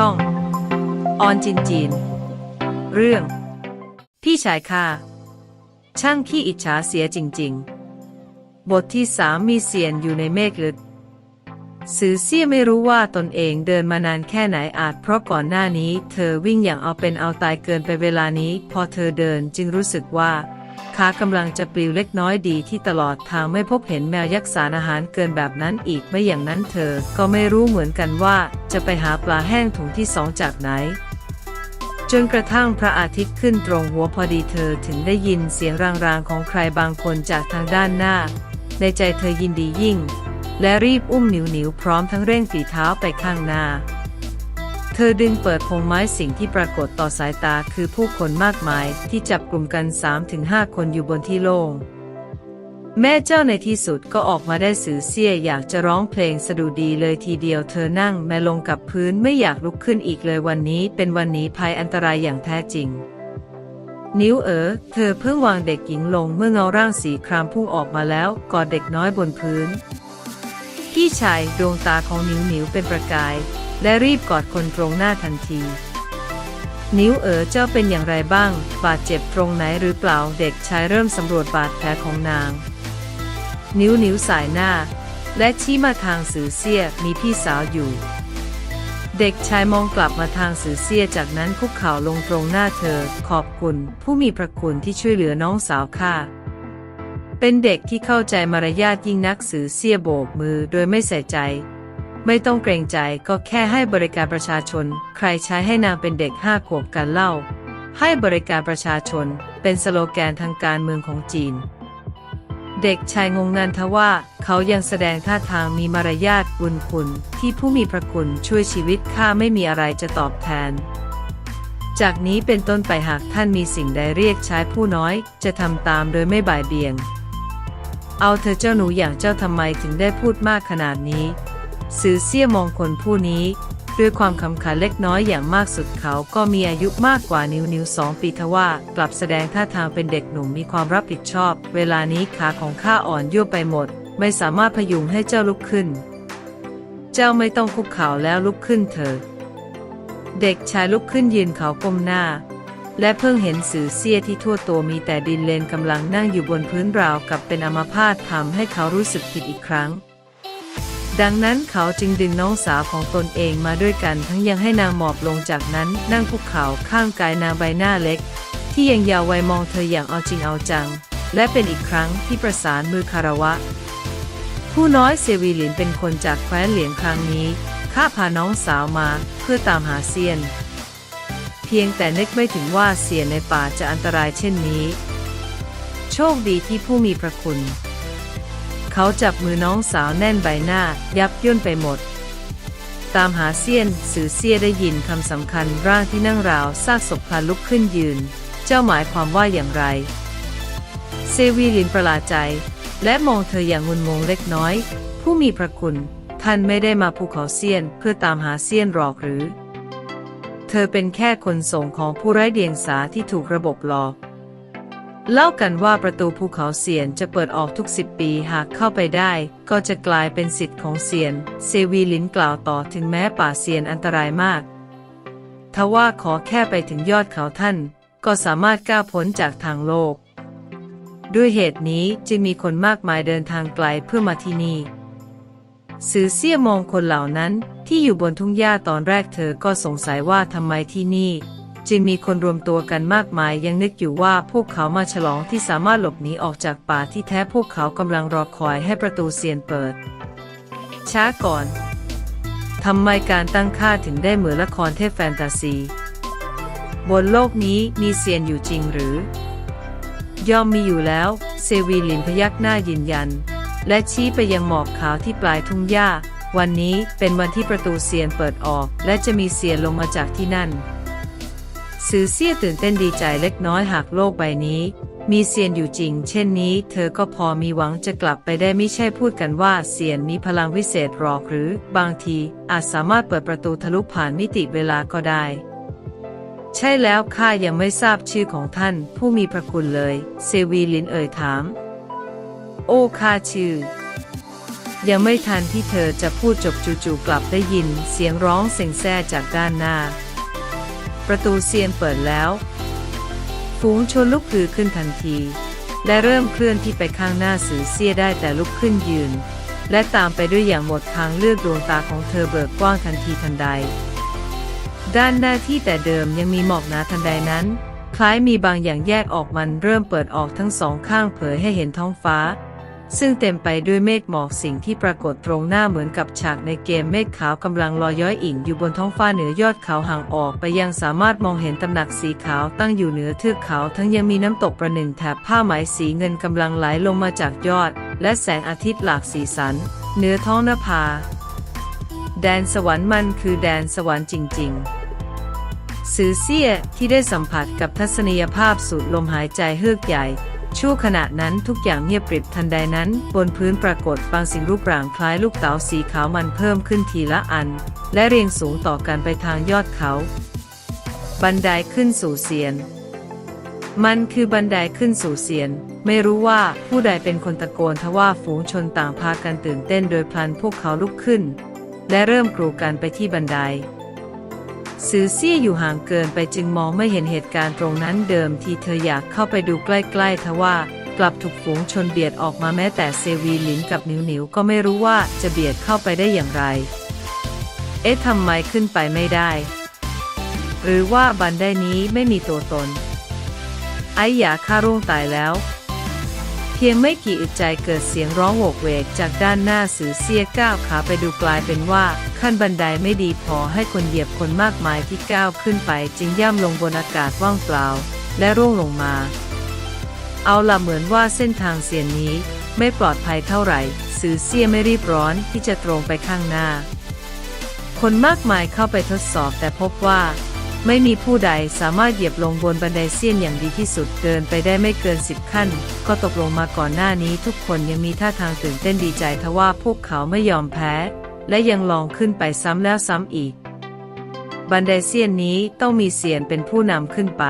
ช่อง ออนจินจีน เรื่อง พี่ชายข้าช่างขี้อิจฉาเสียจริง ๆ บทที่สามมีเสียนอยู่ในเมฆลึกสือเซี่ยไม่รู้ว่าตนเองเดินมานานแค่ไหนอาจ เพราะก่อนหน้านี้ เธอวิ่งอย่างเอาเป็นเอาตายเกินไปเวลานี้ พอเธอเดินจึงรู้สึกว่า ขากำลังจะปลิวเล็กน้อยดีที่ตลอดทางไม่พบเห็นแมวยักษ์สารอาหารเกินแบบนั้นอีกไม่อย่างนั้นเธอ ก็ไม่รู้เหมือนกันว่า จะไปหาปลาแห้งถุงที่สองจากไหน จนกระทั่งพระอาทิตย์ขึ้นตรงหัวพอดีเธอถึงได้ยินเสียงรางๆของใครบางคนจากทางด้านหน้า ในใจเธอยินดียิ่ง และรีบอุ้มหนิวหนิวพร้อมทั้งเร่งฝีเท้าไปข้างหน้า เธอดึงเปิดพงไม้สิ่งที่ปรากฏต่อสายตาคือผู้คนมากมายที่จับกลุ่มกัน 3-5 คนอยู่บนที่โล่ง แม่เจ้าในที่สุดก็ออกมาได้สื่อเสียอยากจะร้องเพลงสดุดีเลยทีเดียวเธอนั่งแม่ลงกับพื้นไม่อยากลุกขึ้นอีกเลยวันนี้เป็นวันนี้ภัยอันตรายอย่างแท้จริง นิ้วเอ๋อเธอเพิ่งวางเด็กหญิงลงเมื่อเงาร่างสีครามพุ่งออกมาแล้วกอดเด็กน้อยบนพื้น พี่ชายดวงตาของนิวหนิวเป็นประกาย และรีบกอดคนตรงหน้าทันที นิ้วเอ๋อเจ้าเป็นอย่างไรบ้าง บาดเจ็บตรงไหนหรือเปล่าเด็กชายเริ่มสำรวจบาดแผลของนาง นิ้วนิ้วสายหน้า และชี้มาทางสือเสี้ยมีพี่สาวอยู่ เด็กชายมองกลับมาทางสือเสี้ยจากนั้นคุกเข่าลงตรงหน้าเธอ ขอบคุณ ผู้มีพระคุณที่ช่วยเหลือน้องสาวข้า เป็นเด็กที่เข้าใจมารยาทยิ่งนักสือเสียโบกมือโดยไม่ใส่ใจ ไม่ต้องเกรงใจก็แค่ให้บริการประชาชน ใครใช้ให้นางเป็นเด็กห้าขวบกันเล่า ให้บริการประชาชน เป็นสโลแกนทางการเมืองของจีน เด็กชายงงนันทว่าเขายังแสดงท่าทางมีมารยาทบุญคุณที่ผู้มีพระคุณช่วยชีวิตข้าไม่มีอะไรจะตอบแทนจากนี้เป็นต้นไปหากท่านมีสิ่งใดเรียกใช้ผู้น้อย จะทำตามโดยไม่บ่ายเบี่ยง เอาเธอเจ้าหนูอย่างเจ้าทำไมถึงได้พูดมากขนาดนี้ สือเสี่ยมองคนผู้นี้ ด้วยความคำขันเล็กน้อยอย่างมากสุดเขาก็มีอายุมากกว่านิ้วนิวสองปีทว่ากลับแสดงท่าทางเป็นเด็กหนุ่มมีความรับผิดชอบ เวลานี้ขาของข้าอ่อนยั่วไปหมด ไม่สามารถพยุงให้เจ้าลุกขึ้น เจ้าไม่ต้องคุกเข่าแล้วลุกขึ้นเถิดเด็กชายลุกขึ้นยืนเขาก้มหน้า และเพิ่งเห็นสื่อเสี้ยที่ทั่วตัวมีแต่ดินเลนกำลังนั่งอยู่บนพื้นราวกับเป็นอัมพาตทำให้เขารู้สึกผิดอีกครั้ง ดังนั้นเขาจึงดึงน้องสาวของตนเองมาด้วยกันทั้งยังให้นางหมอบลงจากนั้นนั่งคุกเข่าข้างกายนางใบหน้าเล็ก ที่ยังยาววัยมองเธออย่างเอาจริงเอาจัง และเป็นอีกครั้งที่ประสานมือคารวะ ผู้น้อยเซวีหลินเป็นคนจากแคว้นเหลียงครั้งนี้ข้าพาน้องสาวมาเพื่อตามหาเซียน เพียงแต่นึกไม่ถึงว่าเสียในป่าจะอันตรายเช่นนี้ โชคดีที่ผู้มีพระคุณ เขาจับมือน้องสาวแน่นใบหน้า ยับย่นไปหมด ตามหาเซียนสื่อเซียได้ยินคำสำคัญร่างที่นั่งราวซากศพพลุกขึ้นยืน เจ้าหมายความว่าอย่างไร เซวีลินประหลาดใจ และมองเธออย่างงุนงงเล็กน้อย ผู้มีพระคุณ ท่านไม่ได้มาภูเขาเซียนเพื่อตามหาเซียนหรอกหรือ เธอเป็นแค่คนส่งของผู้ไร้เดียงสาที่ถูกระบบหลอก เล่ากันว่าประตูภูเขาเซียนจะเปิดออกทุกสิบปีหากเข้าไปได้ ก็จะกลายเป็นสิทธิ์ของเซียน เซวีลินกล่าวต่อถึงแม้ป่าเซียนอันตรายมากทว่าขอแค่ไปถึงยอดเขาท่าน ก็สามารถก้าวพ้นจากทางโลก ด้วยเหตุนี้จึงมีคนมากมายเดินทางไกลเพื่อมาที่นี่ สือเสี่ยมองคนเหล่านั้นที่อยู่บนทุ่งหญ้าตอนแรกเธอก็สงสัยว่าทำไมที่นี่ จึงมีคนรวมตัวกันมากมายยังนึกอยู่ว่าพวกเขามาฉลองที่สามารถหลบหนีออกจากป่าที่แท้พวกเขากำลังรอคอยให้ประตูเซียนเปิด ช้าก่อนทำไมการตั้งค่าถึงได้เหมือนละครเทพแฟนตาซี บนโลกนี้มีเซียนอยู่จริงหรือ ย่อมมีอยู่แล้ว เซวีลินพยักหน้ายืนยัน และชี้ไปยังหมอกขาวที่ปลายทุ่งหญ้า วันนี้เป็นวันที่ประตูเซียนเปิดออก และจะมีเซียนลงมาจากที่นั่น สือเซี่ยตื่นเต้นดีใจเล็กน้อยหากโลกใบนี้ มีเซียนอยู่จริง เช่นนี้ เธอก็พอมีหวังจะกลับไปได้ไม่ใช่พูดกันว่าเซียนมีพลังวิเศษหรอกหรือ บางที อาจสามารถเปิดประตูทะลุผ่านมิติเวลาก็ได้ใช่แล้วข้ายังไม่ทราบชื่อของท่าน ผู้มีพระคุณเลย เซวีลินเอ่ยถาม โอ้ข้าชื่อ ยังไม่ทันที่เธอจะพูดจบจู่ๆกลับได้ยินเสียงร้องเซ็งแซ่จากด้านหน้า ประตูเซียนเปิดแล้ว ฝูงชนลุกฮือขึ้นทันที และเริ่มเคลื่อนที่ไปข้างหน้าสือเสียได้แต่ลุกขึ้นยืน และตามไปด้วยอย่างหมดทางเลือกดวงตาของเธอเบิกกว้างทันทีทันใด ด้านหน้าที่แต่เดิมยังมีหมอกหนาทันใดนั้นคล้ายมีบางอย่างแยกออกมันเริ่มเปิดออกทั้งสองข้างเผยให้เห็นท้องฟ้า ซึ่งเต็มไปด้วยเมฆหมอกสิ่งที่ปรากฏตรงหน้าเหมือนกับฉากในเกมเมฆขาวกำลังลอยย้อยอิ่งอยู่บนท้องฟ้าเหนือยอดเขาห่างออกไปยังสามารถมองเห็นตำหนักสีขาวตั้งอยู่เหนือเทือกเขาทั้งยังมีน้ำตกประหนึ่งแถบผ้าไหมสีเงินกำลังไหลลงมาจากยอด และแสงอาทิตย์หลากสีสันเหนือท้องนภา แดนสวรรค์มันคือแดนสวรรค์จริง ๆสือเซี่ยที่ได้สัมผัสกับทัศนียภาพสูดลมหายใจเฮือกใหญ่ ชั่วขณะนั้นทุกอย่างเงียบปริบทันใดนั้น บนพื้นปรากฏบางสิ่งรูปร่างคล้ายลูกเต๋าสีขาวมันเพิ่มขึ้นทีละอัน และเรียงสูงต่อกันไปทางยอดเขา บันไดขึ้นสู่เสียน มันคือบันไดขึ้นสู่เสียน ไม่รู้ว่าผู้ใดเป็นคนตะโกนทว่าฝูงชนต่างพากันตื่นเต้นโดยพลันพวกเขาลุกขึ้น และเริ่มกรูกันไปที่บันได สือเซี่ยอยู่ห่างเกินไปจึงมองไม่เห็นเหตุการณ์ตรงนั้นเดิมที่เธออยากเข้าไปดูใกล้ๆทว่ากลับถูกฝูงชนเบียดออกมาแม้แต่เซวีหลินกับนิวนิวก็ไม่รู้ว่าจะเบียดเข้าไปได้อย่างไร เอ๊ะทำไมขึ้นไปไม่ได้ หรือว่าบันไดนี้ไม่มีตัวตน ไอ้หยาข้าร่วงตายแล้ว เพียงไม่กี่อึดใจเกิดเสียงร้องโวกเวกจากด้านหน้าสือเสียก้าวขาไปดูกลายเป็นว่า ขั้นบันไดไม่ดีพอให้คนเหยียบคนมากมายที่ก้าวขึ้นไปจึงย่ำลงบนอากาศว่างเปล่า และร่วงลงมา เอาละเหมือนว่าเส้นทางเสียนนี้ไม่ปลอดภัยเท่าไหร่ สือเสียไม่รีบร้อนที่จะตรงไปข้างหน้า คนมากมายเข้าไปทดสอบแต่พบว่า ไม่มีผู้ใดสามารถเหยียบลงบนบันไดเสี้ยนอย่างดีที่สุดเดินไปได้ไม่เกินสิบขั้น ก็ตกลงมาก่อนหน้านี้ทุกคนยังมีท่าทางตื่นเต้นดีใจทว่าพวกเขาไม่ยอมแพ้ และยังลองขึ้นไปซ้ำแล้วซ้ำอีก บันไดเสี้ยนนี้ต้องมีเสียนเป็นผู้นำขึ้นไป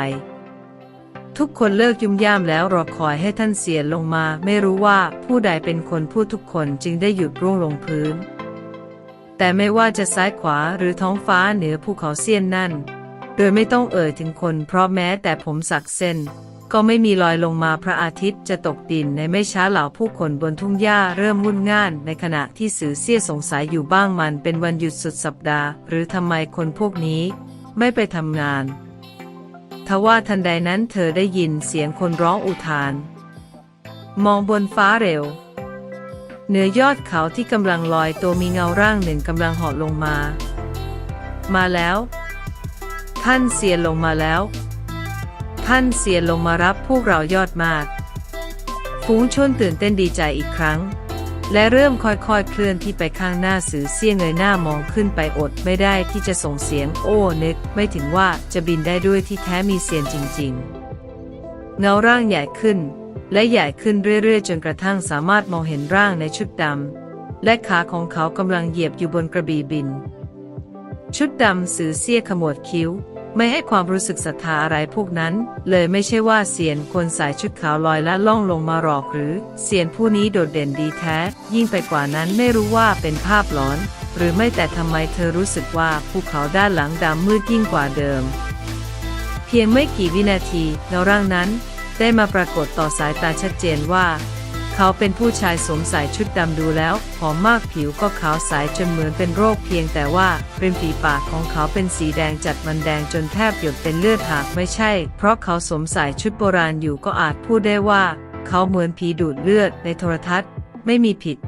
ทุกคนเลิกยุ่มย่ามแล้วรอคอยให้ท่านเสียนลงมา ไม่รู้ว่าผู้ใดเป็นคนพูดทุกคนจึงได้หยุดร่วงลงพื้น แต่ไม่ว่าจะซ้ายขวาหรือท้องฟ้าเหนือภูเขาเสี้ยนนั่น โดยไม่ต้องเอ่ยถึงคน เพราะแม้แต่ผมสักเส้น ก็ไม่มีลอยลงมาพระอาทิตย์จะตกดินในไม่ช้าเหล่าผู้คนบนทุ่งหญ้าเริ่มวุ่นง่าน ในขณะที่สือเสี้ยสงสัยอยู่บ้างมันเป็นวันหยุดสุดสัปดาห์ หรือทำไมคนพวกนี้ ไม่ไปทำงานทว่าทันใดนั้นเธอได้ยินเสียงคนร้องอุทาน มองบนฟ้าเร็ว เหนือยอดเขาที่กำลังลอยตัวมีเงาร่างหนึ่งกำลังเหาะลงมา มาแล้ว ท่านเสียลงมาแล้ว ท่านเสียลงมารับพวกเรายอดมาก ฝูงชนตื่นเต้นดีใจอีกครั้ง และเริ่มค่อยๆเคลื่อนที่ไปข้างหน้าสือเสี้ยเงยหน้ามองขึ้นไปอดไม่ได้ที่จะส่งเสียงโอ้นึก ไม่ถึงว่าจะบินได้ด้วยที่แท้มีเสียงจริงๆ เงาร่างใหญ่ขึ้น และใหญ่ขึ้นเรื่อยๆ จนกระทั่งสามารถมองเห็นร่างในชุดดำและขาของเขากำลังเหยียบอยู่บนกระบี่บินชุดดำสือเสี้ยขมวดคิ้ว ไม่ให้ความรู้สึกศรัทธาอะไรพวกนั้น เลยไม่ใช่ว่าเสียนคนใส่ชุดขาวลอยและล่องลงมาหรอกหรือ เสียนผู้นี้โดดเด่นดีแท้ ยิ่งไปกว่านั้นไม่รู้ว่าเป็นภาพหลอน หรือไม่แต่ทำไมเธอรู้สึกว่าภูเขาด้านหลังดำมืดยิ่งกว่าเดิม เพียงไม่กี่วินาทีเงาร่างนั้น ได้มาปรากฏต่อสายตาชัดเจนว่า เขาเป็นผู้ชายสวมใส่ชุดดำดูแล้วหอมมากผิวก็ขาวใสจนเหมือนเป็นโรคเพียงแต่ว่าริมฝีปากของเขาเป็นสีแดงจัดมันแดงจนแทบหยดเป็นเลือดหากไม่ใช่ เพราะเขาสวมใส่ชุดโบราณอยู่ก็อาจพูดได้ว่า เขาเหมือนผีดูดเลือดในโทรทัศน์ ไม่มีผิด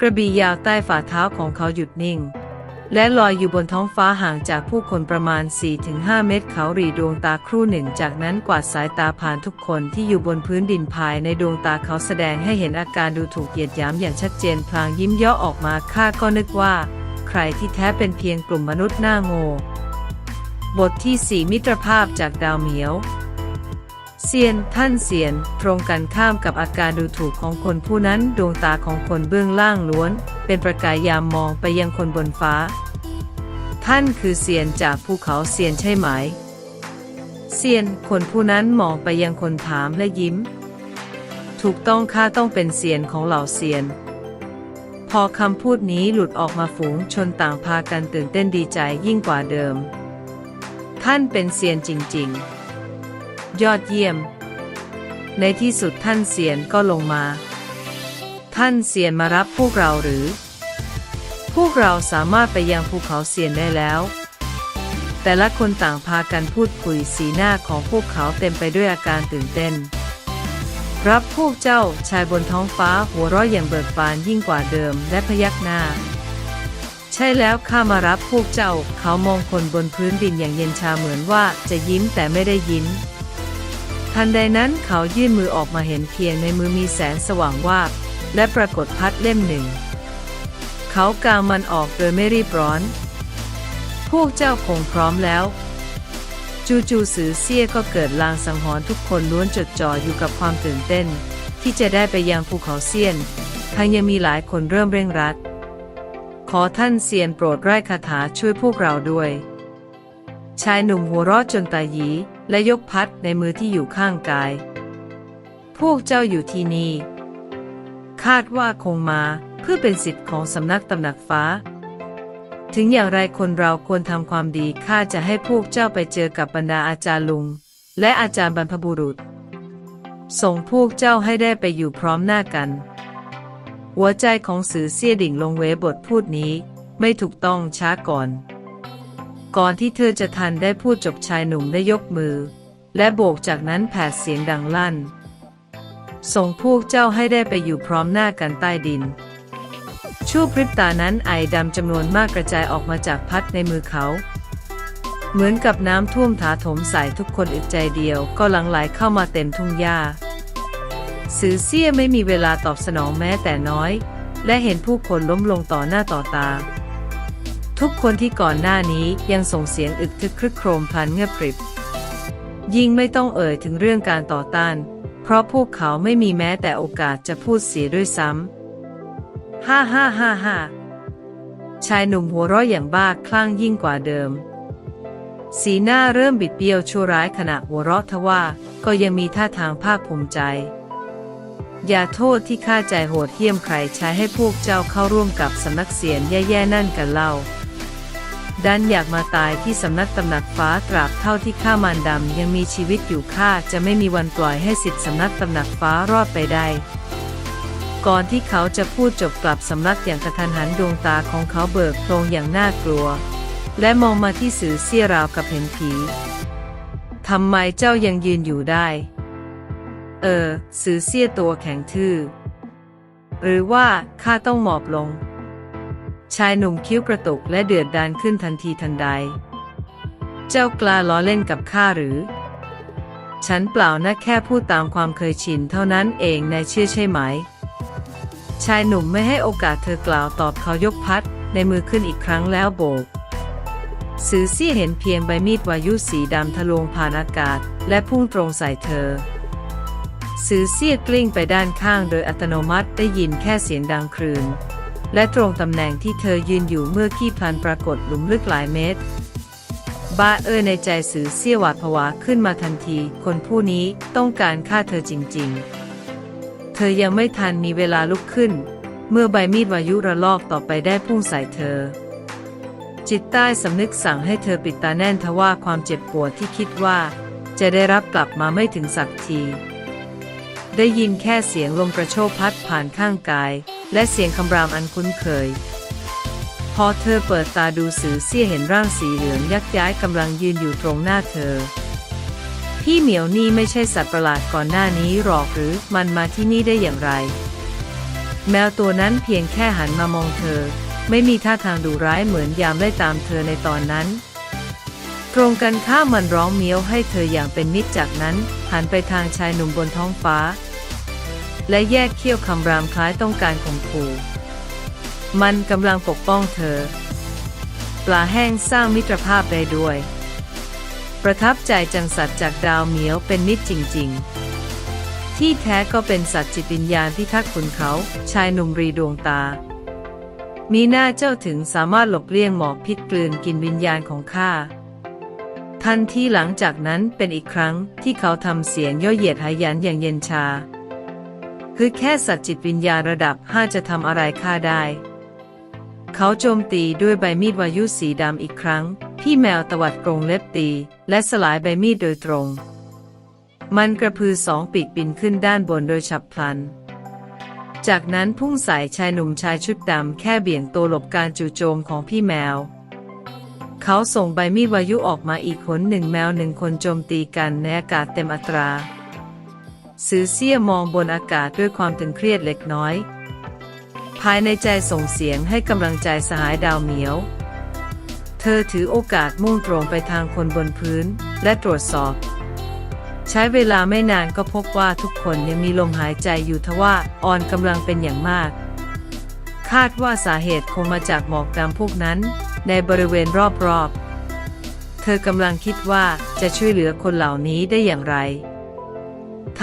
กระบี่ยาวใต้ฝ่าเท้าของเขาหยุดนิ่ง และลอยอยู่บนท้องฟ้าห่างจากผู้คนประมาณ 4-5 เมตรเขาหรีดวงตาครู่หนึ่ง จากนั้นกวาดสายตาผ่านทุกคนที่อยู่บนพื้นดินภายในดวงตาเขาแสดงให้เห็นอาการดูถูกเหยียดหยามอย่างชัดเจนพลางยิ้มย่อออกมาข้าก็นึกว่า ใครที่แท้เป็นเพียงกลุ่มมนุษย์หน้าโง่บทที่ 4 มิตรภาพจากดาวเหมียว เซียนท่านเซียน ตรงกันข้ามกับอาการดูถูกของคนผู้นั้นดวงตาของคนเบื้องล่างล้วน เป็นประกายยามมองไปยังคนบนฟ้า ท่านคือเซียนจากภูเขาเซียนใช่ไหม เซียนคนผู้นั้นมองไปยังคนถามและยิ้ม ถูกต้องข้าต้องเป็นเซียนของเหล่าเซียน พอคำพูดนี้หลุดออกมาฝูงชนต่างพากันตื่นเต้นดีใจยิ่งกว่าเดิม ท่านเป็นเซียนจริง ๆ ยอดเยี่ยม ในที่สุดท่านเซียนก็ลงมา ท่านเซียนมารับพวกเราหรือ พวกเราสามารถไปยังภูเขาเซียนได้แล้ว แต่ละคนต่างพากันพูดคุยสีหน้าของพวกเขาเต็มไปด้วยอาการตื่นเต้น รับพวกเจ้าชายบนท้องฟ้าหัวเราะอย่างเบิกบานยิ่งกว่าเดิมและพยักหน้าใช่แล้วข้ามารับพวกเจ้า เขามองคนบนพื้นดินอย่างเย็นชาเหมือนว่าจะยิ้มแต่ไม่ได้ยิ้ม ทันใดนั้นเขายื่นมือออกมาเห็นเพียงในมือมีแสงสว่างวาบและปรากฏพัดเล่มหนึ่ง เขากางมันออกโดยไม่รีบร้อน พวกเจ้าคงพร้อมแล้ว จู่ๆสือเซี่ยก็เกิดลางสังหรณ์ทุกคนล้วนจดจ่ออยู่กับความตื่นเต้น ที่จะได้ไปยังภูเขาเซียนทั้งยังมีหลายคนเริ่มเร่งรัด ขอท่านเซียนโปรดไร้คาถาช่วยพวกเราด้วย ชายหนุ่มหัวเราะจนตาหยีและยกพัดในมือที่อยู่ข้างกาย พวกเจ้าอยู่ที่นี่ คาดว่าคงมาเพื่อเป็นสิทธิ์ของสำนักตำหนักฟ้า ถึงอย่างไรคนเราควรทำความดีข้าจะให้พวกเจ้าไปเจอกับบรรดาอาจารย์ลุง และอาจารย์บรรพบุรุษ ส่งพวกเจ้าให้ได้ไปอยู่พร้อมหน้ากัน หัวใจของสือเสียดิ่งลงเวบทพูดนี้ ไม่ถูกต้องช้าก่อน ก่อนที่เธอจะทันได้พูดจบชายหนุ่มได้ยกมือ และโบกจากนั้นแผดเสียงดังลั่น ส่งพวกเจ้าให้ได้ไปอยู่พร้อมหน้ากันใต้ดิน ชั่วพริบตานั้นไอดำจำนวนมากกระจายออกมาจากพัดในมือเขา เหมือนกับน้ำท่วมถาถมใส่ทุกคนอึดใจเดียวก็หลังไหลเข้ามาเต็มทุ่งหญ้าสือเซี่ยไม่มีเวลาตอบสนองแม้แต่น้อย และเห็นผู้คนล้มลงต่อหน้าต่อตา ทุกคนที่ก่อนหน้านี้ยังส่งเสียงอึกทึกครึกโครมพลันเงียบกริบ ยิ่งไม่ต้องเอ่ยถึงเรื่องการต่อต้าน เพราะพวกเขาไม่มีแม้แต่โอกาสจะพูดเสียด้วยซ้ำฮ่าฮ่าฮ่าฮ่าชายหนุ่มหัวเราะอย่างบ้าคลั่งยิ่งกว่าเดิม สีหน้าเริ่มบิดเบี้ยวชั่วร้ายขณะหัวเราะทว่าก็ยังมีท่าทางภาคภูมิใจ อย่าโทษที่ข้าใจโหดเหี้ยมใครใช้ให้พวกเจ้าเข้าร่วมกับสำนักเสียนแย่ๆนั่นกันเล่า ดันอยากมาตายที่สำนักตำหนักฟ้าตราบเท่าที่ข้ามารดำยังมีชีวิตอยู่ข้าจะไม่มีวันปล่อยให้สิทธิสำนักตำหนักฟ้ารอดไปได้ก่อนที่เขาจะพูดจบกลับสำนักอย่างกระทันหันดวงตาของเขาเบิกโพลงอย่างน่ากลัว และมองมาที่สือเสี้ยราวกับเห็นผีทำไมเจ้ายังยืนอยู่ได้ เออ สือเสี้ยตัวแข็งทื่อ หรือว่าข้าต้องหมอบลง ชายหนุ่มคิ้วกระตุกและเดือดดานขึ้นทันทีทันใด เจ้ากล้าล้อเล่นกับข้าหรือ ฉันเปล่านะแค่พูดตามความเคยชินเท่านั้นเองนายเชื่อใช่ไหม ชายหนุ่มไม่ให้โอกาสเธอกล่าวตอบเขายกพัดในมือขึ้นอีกครั้งแล้วโบกสือเซี่ยเห็นเพียงใบมีดวายุสีดำทะลวงผ่านอากาศ และพุ่งตรงใส่เธอ สือเซี่ยกลิ้งไปด้านข้างโดยอัตโนมัติได้ยินแค่เสียงดังครืน และตรงตำแหน่งที่เธอยืนอยู่เมื่อขี้พลันปรากฏหลุมลึกหลายเมตร บาเอ้ยในใจสือเซี่ยหวาดผวาขึ้นมาทันที คนผู้นี้ต้องการฆ่าเธอจริงๆ เธอยังไม่ทันมีเวลาลุกขึ้น เมื่อใบมีดวายุระลอกต่อไปได้พุ่งใส่เธอ จิตใต้สำนึกสั่งให้เธอปิดตาแน่นทว่าความเจ็บปวดที่คิดว่า จะได้รับกลับมาไม่ถึงสักทีได้ยินแค่เสียงลมกระโชกพัดผ่านข้างกาย และเสียงคำรามอันคุ้นเคย พอเธอเปิดตาดูสือเสี้ยเห็นร่างสีเหลืองยักย้ายกำลังยืนอยู่ตรงหน้าเธอ พี่เหมียวนี่ไม่ใช่สัตว์ประหลาดก่อนหน้านี้หรอกหรือมันมาที่นี่ได้อย่างไร แมวตัวนั้นเพียงแค่หันมามองเธอ ไม่มีท่าทางดุร้ายเหมือนยามไล่ตามเธอในตอนนั้นตรงกันข้ามมันร้องเมี้ยวให้เธออย่างเป็นมิตรจากนั้น หันไปทางชายหนุ่มบนท้องฟ้า และแยกเขี้ยวคำรามคล้ายต้องการข่มขู่มันกำลังปกป้องเธอ ปลาแห้งสร้างมิตรภาพได้ด้วย ประทับใจจังสัตว์จากดาวเหมียวเป็นมิตรจริง ๆ ที่แท้ก็เป็นสัตว์จิตวิญญาณที่ทักขุนเขาชายหนุ่มรีดวงตา มีหน้าเจ้าถึงสามารถหลบเลี่ยงหมอกพิษกลืนกินวิญญาณของข้าทันทีหลังจากนั้นเป็นอีกครั้งที่เขาทำเสียงย่อเหยียดหายันอย่างเย็นชา คือแค่สัตว์จิตวิญญาณระดับห้าจะทำอะไรข้าได้ เขาโจมตีด้วยใบมีดวายุสีดำอีกครั้ง พี่แมวตวัดกรงเล็บตี และสลายใบมีดโดยตรง มันกระพือสองปีกบินขึ้นด้านบนโดยฉับพลัน จากนั้นพุ่งใส่ชายหนุ่มชายชุดดำแค่เบี่ยงตัวหลบการจู่โจมของพี่แมวเขาส่งใบมีดวายุออกมาอีกหนหนึ่งแมวหนึ่งคนโจมตีกันในอากาศเต็มอัตรา สือเสี้ยมองบนอากาศด้วยความตึงเครียดเล็กน้อย ภายในใจส่งเสียงให้กำลังใจสหายดาวเหมียว เธอถือโอกาสมุ่งตรงไปทางคนบนพื้นและตรวจสอบ ใช้เวลาไม่นานก็พบว่าทุกคนยังมีลมหายใจอยู่ทว่าอ่อนกำลังเป็นอย่างมาก คาดว่าสาเหตุคงมาจากหมอกดำพวกนั้น ในบริเวณรอบๆ เธอกำลังคิดว่าจะช่วยเหลือคนเหล่านี้ได้อย่างไร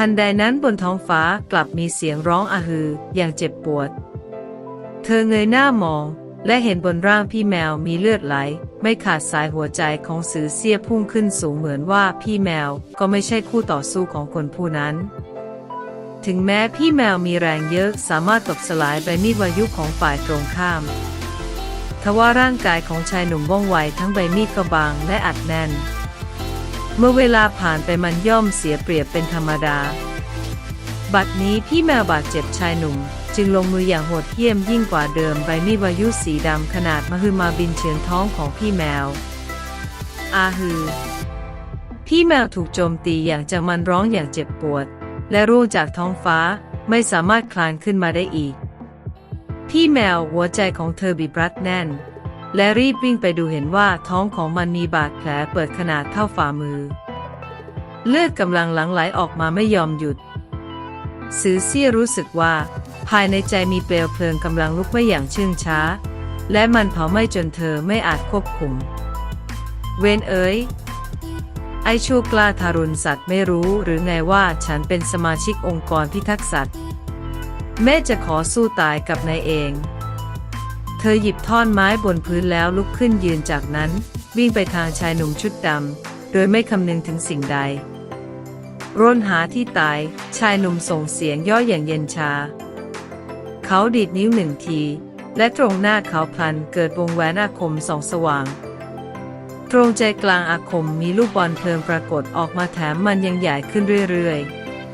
ทันใดนั้นบนท้องฟ้ากลับมีเสียงร้องอาฮืออย่างเจ็บปวด เธอเงยหน้ามองและเห็นบนร่างพี่แมวมีเลือดไหล ไม่ขาดสายหัวใจของสือเสียพุ่งขึ้นสูงเหมือนว่าพี่แมวก็ไม่ใช่คู่ต่อสู้ของคนผู้นั้น ถึงแม้พี่แมวมีแรงเยอะสามารถตบสลายใบมีดวายุของฝ่ายตรงข้ามทว่าร่างกายของชายหนุ่มว่องไวทั้งใบมีดก็บางและอัดแน่น เมื่อเวลาผ่านไปมันย่อมเสียเปรียบเป็นธรรมดา บัดนี้พี่แมวบาดเจ็บชายหนุ่ม จึงลงมืออย่างโหดเหี้ยมยิ่งกว่าเดิมใบมีดวายุสีดำขนาดมหึมาบินเฉือนท้องของพี่แมว อาฮือ พี่แมวถูกโจมตีอย่างจังมันร้องอย่างเจ็บปวด และร่วงจากท้องฟ้าไม่สามารถคลานขึ้นมาได้อีก พี่แมวหัวใจของเธอบีบรัดแน่น และรีบวิ่งไปดูเห็นว่าท้องของมันมีบาดแผลเปิดขนาดเท่าฝ่ามือ เลือดกำลังหลั่งไหลออกมาไม่ยอมหยุดสือเซี่ยรู้สึกว่า ภายในใจมีเปลวเพลิงกำลังลุกไหม้อย่างชื่งช้า และมันเผาไหม้จนเธอไม่อาจควบคุม เวนเอ๋ยไอชั่วกล้าทารุณสัตว์ไม่รู้หรือไงว่าฉันเป็นสมาชิกองค์กรพิทักษ์สัตว์ แม่จะขอสู้ตายกับนายเอง เธอหยิบท่อนไม้บนพื้นแล้วลุกขึ้นยืนจากนั้น วิ่งไปทางชายหนุ่มชุดดำโดยไม่คำนึงถึงสิ่งใด ร่นหาที่ตาย ชายหนุ่มส่งเสียงย่ออย่างเย็นชา เขาดีดนิ้วหนึ่งที และตรงหน้าเขาพลันเกิดวงแหวนอาคมสองสว่าง ตรงใจกลางอาคมมีลูกบอลเพลิงปรากฏออกมาแถมมันยังใหญ่ขึ้นเรื่อย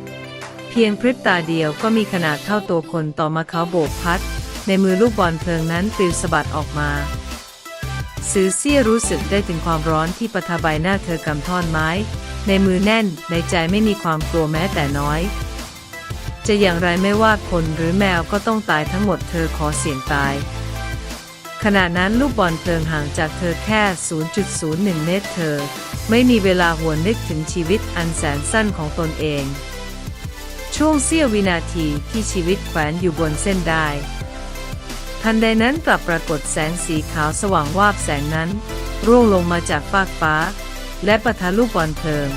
ๆ เพียงพริบตาเดียวก็มีขนาดเท่าตัวคนต่อมาเขาโบกพัด ในมือลูกบอลเพลิงนั้นปลิวสะบัดออกมาสือเซี่ยรู้สึกได้ถึงความร้อนที่ประทาใบหน้าเธอกำท่อนไม้ ในมือแน่นในใจไม่มีความกลัวแม้แต่น้อย จะอย่างไรไม่ว่าคนหรือแมวก็ต้องตายทั้งหมดเธอขอเสี่ยงตาย ขณะนั้นลูกบอลเพลิงห่างจากเธอแค่ 0.01 เมตรเธอ ไม่มีเวลาหวนนึกถึงชีวิตอันแสนสั้นของตนเอง ช่วงเสี้ยววินาทีที่ชีวิตแขวนอยู่บนเส้นได้ ทันใดนั้นกลับปรากฏแสงสีขาวสว่างวาบแสงนั้น ร่วงลงมาจากฟากฟ้า และปะทะลูกบอลเพลิง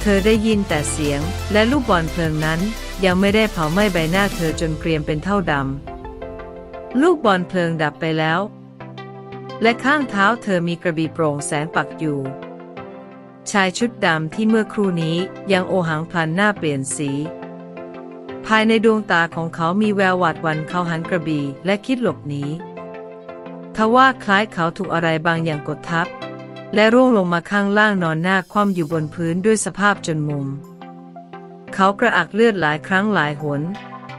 เธอได้ยินแต่เสียงและลูกบอลเพลิงนั้น ยังไม่ได้เผาไหม้ใบหน้าเธอจนเกรียมเป็นเท่าดำลูกบอลเพลิงดับไปแล้ว และข้างเท้าเธอมีกระบี่โปร่งแสงปักอยู่ ชายชุดดำที่เมื่อครู่นี้ยังโอหังพลันหน้าเปลี่ยนสี ภายในดวงตาของเขามีแววหวาดหวันเขาหันกระบี่และคิดหลบหนีทว่าคล้ายเขาถูกอะไรบางอย่างกดทับ และร่วงลงมาข้างล่างนอนหน้าคว่ำอยู่บนพื้นด้วยสภาพจนมุม เขากระอักเลือดหลายครั้งหลายหน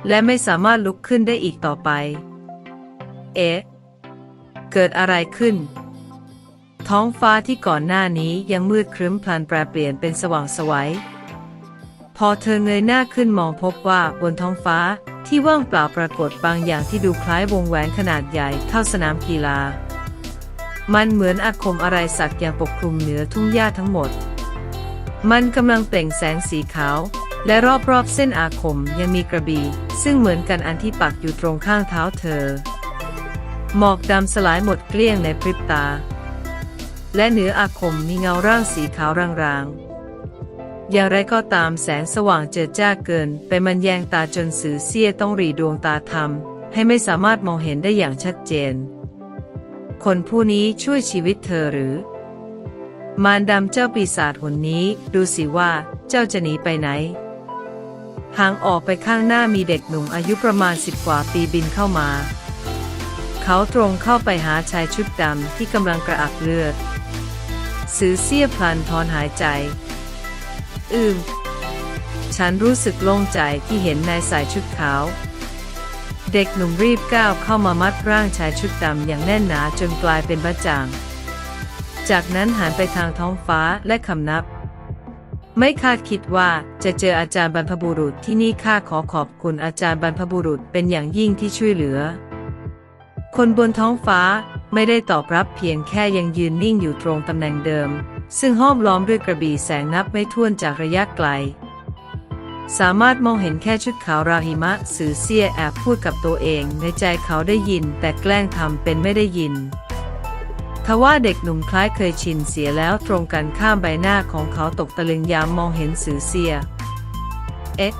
และไม่สามารถลุกขึ้นได้อีกต่อไป เอ๊ะ เกิดอะไรขึ้น ท้องฟ้าที่ก่อนหน้านี้ยังมืดครึ้มพลันแปรเปลี่ยนเป็นสว่างสวัย พอเธอเงยหน้าขึ้นมองพบว่าบนท้องฟ้าที่ว่างเปล่าปรากฏบางอย่างที่ดูคล้ายวงแหวนขนาดใหญ่เท่าสนามกีฬา มันเหมือนอาคมอะไรสักอย่างปกคลุมเหนือทุ่งหญ้าทั้งหมด มันกำลังเปล่งแสงสีขาว และรอบๆเส้นอาคมยังมีกระบี่ซึ่งเหมือนกันอันที่ปักอยู่ตรงข้างเท้าเธอ หมอกดำสลายหมดเกลี้ยงในพริบตา และเหนืออาคมมีเงาร่างสีขาวรางๆ อย่างไรก็ตามแสงสว่างเจิดจ้าเกิน ไปมันแยงตาจนสือเสี้ยต้องรีดวงตาทำให้ไม่สามารถมองเห็นได้อย่างชัดเจน คนผู้นี้ช่วยชีวิตเธอหรือ มารดำเจ้าปีศาจหนนี้ ดูสิว่าเจ้าจะหนีไปไหนห่างออกไปข้างหน้ามีเด็กหนุ่มอายุประมาณสิบกว่าปีบินเข้ามา เขาตรงเข้าไปหาชายชุดดำที่กำลังกระอักเลือด สือเสี้ยพลันถอนหายใจ อืมฉันรู้สึกโล่งใจที่เห็นนายใส่ชุดขาว เด็กหนุ่มรีบก้าวเข้ามามัดร่างชายชุดดำอย่างแน่นหนาจนกลายเป็นบะจ่าง จากนั้นหันไปทางท้องฟ้าและคำนับ ไม่คาดคิดว่าจะเจออาจารย์บรรพบุรุษที่นี่ข้าขอขอบคุณอาจารย์บรรพบุรุษเป็นอย่างยิ่งที่ช่วยเหลือ คนบนท้องฟ้าไม่ได้ตอบรับเพียงแค่ยังยืนนิ่งอยู่ตรงตำแหน่งเดิม ซึ่งห้อมล้อมด้วยกระบี่แสงนับไม่ถ้วนจากระยะไกล สามารถมองเห็นแค่ชุดขาวราหิมะสือเสียแอบพูดกับตัวเองในใจเขาได้ยินแต่แกล้งทำเป็นไม่ได้ยินทว่าเด็กหนุ่มคล้ายเคยชินเสียแล้วตรงกันข้ามใบหน้าของเขาตกตะลึงยามมองเห็นสือเสีย เอ๊ะ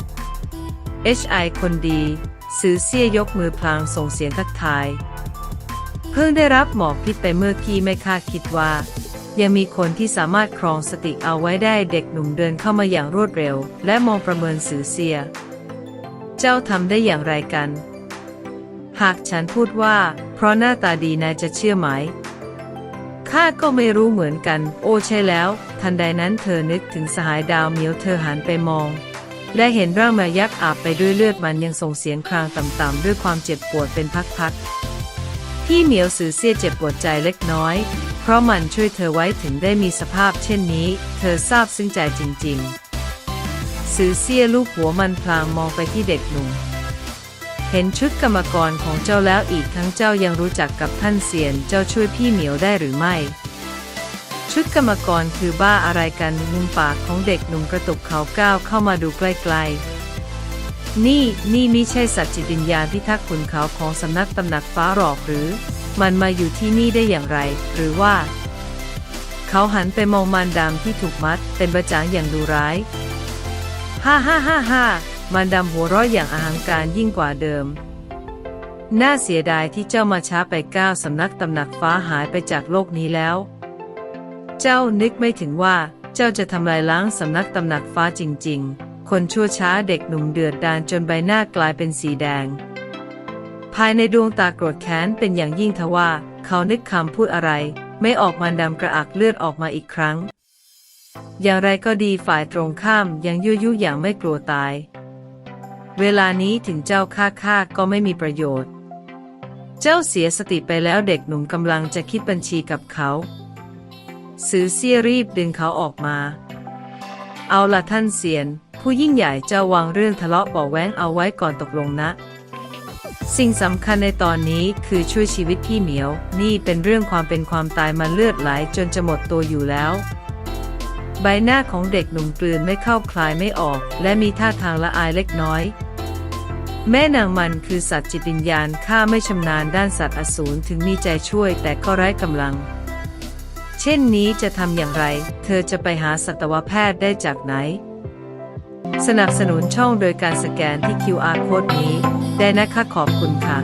HI คนดี สือเสียยกมือพลางส่งเสียงทักทาย เพิ่งได้รับหมอกพิษไปเมื่อกี้ไม่คาดคิดว่า ยังมีคนที่สามารถครองสติเอาไว้ได้เด็กหนุ่มเดินเข้ามาอย่างรวดเร็ว และมองประเมินสื่อเสีย เจ้าทำได้อย่างไรกัน หากฉันพูดว่า เพราะหน้าตาดีนายจะเชื่อไหมข้าก็ไม่รู้เหมือนกัน โอ้ใช่แล้ว ทันใดนั้นเธอนึกถึงสหายดาวเหมียวเธอหันไปมอง และเห็นร่างแมวยักษ์อาบไปด้วยเลือดมันยังส่งเสียงครางต่ำๆด้วยความเจ็บปวดเป็นพักๆพี่เหมียวสื่อเสียเจ็บปวดใจเล็กน้อย เพราะมันช่วยเธอไว้ถึงได้มีสภาพเช่นนี้ เธอซาบซึ้งใจจริงๆสื่อเสียลูกหัวมันพลางมองไปที่เด็กหนุ่ม เห็นชุดกรรมกรของเจ้าแล้วอีกทั้งเจ้ายังรู้จักกับท่านเซียนเจ้าช่วยพี่เหมียวได้หรือไม่ ชุดกรรมกรคือบ้าอะไรกันมุมปากของเด็กหนุ่มกระตุกเขาก้าวเข้ามาดูใกล้ๆนี่ นี่ไมิใช่สัตว์จิตวิญญาณพิทักษ์ขุนเขาของสำนักตำหนักฟ้าหรอกหรือ มันมาอยู่ที่นี่ได้อย่างไร หรือว่า เขาหันไปมองมารดามที่ถูกมัดเป็นประจางอย่างดูร้าย ฮ่าฮ่าฮ่าฮ่ามารดามหัวเราะอย่างอาหังการยิ่งกว่าเดิม น่าเสียดายที่เจ้ามาช้าไปก้าวสำนักตำหนักฟ้าหายไปจากโลกนี้แล้ว เจ้านึกไม่ถึงว่าเจ้าจะทำลายล้างสำนักตำหนักฟ้าจริง ๆ คนชั่วช้าเด็กหนุ่มเดือดดาลจนใบหน้ากลายเป็นสีแดง ภายในดวงตาโกรธแค้นเป็นอย่างยิ่งทว่า เขานึกคำพูดอะไร ไม่ออกมันดำกระอักเลือดออกมาอีกครั้ง อย่างไรก็ดีฝ่ายตรงข้ามยังยั่วยุอย่างไม่กลัวตาย เวลานี้ถึงเจ้าฆ่าข้าก็ไม่มีประโยชน์ เจ้าเสียสติไปแล้วเด็กหนุ่มกำลังจะคิดบัญชีกับเขาสือเสียรีบดึงเขาออกมา เอาละท่านเสียน ผู้ยิ่งใหญ่เจ้าวางเรื่องทะเลาะเบาแว้งเอาไว้ก่อนตกลงนะ สิ่งสำคัญในตอนนี้คือช่วยชีวิตพี่เหมียว นี่เป็นเรื่องความเป็นความตายมาเลือดไหลจนจะหมดตัวอยู่แล้ว ใบหน้าของเด็กหนุ่มกลืนไม่เข้าคลายไม่ออก และมีท่าทางละอายเล็กน้อย แม่นางมันคือสัตว์จิตวิญญาณข้าไม่ชำนาญด้านสัตว์อสูรถึงมีใจช่วยแต่ก็ไร้กำลัง เช่นนี้จะทำอย่างไร เธอจะไปหาสัตวแพทย์ได้จากไหน สนับสนุนช่องโดยการสแกนที่ QR โค้ดนี้ ได้นะคะขอบคุณค่ะ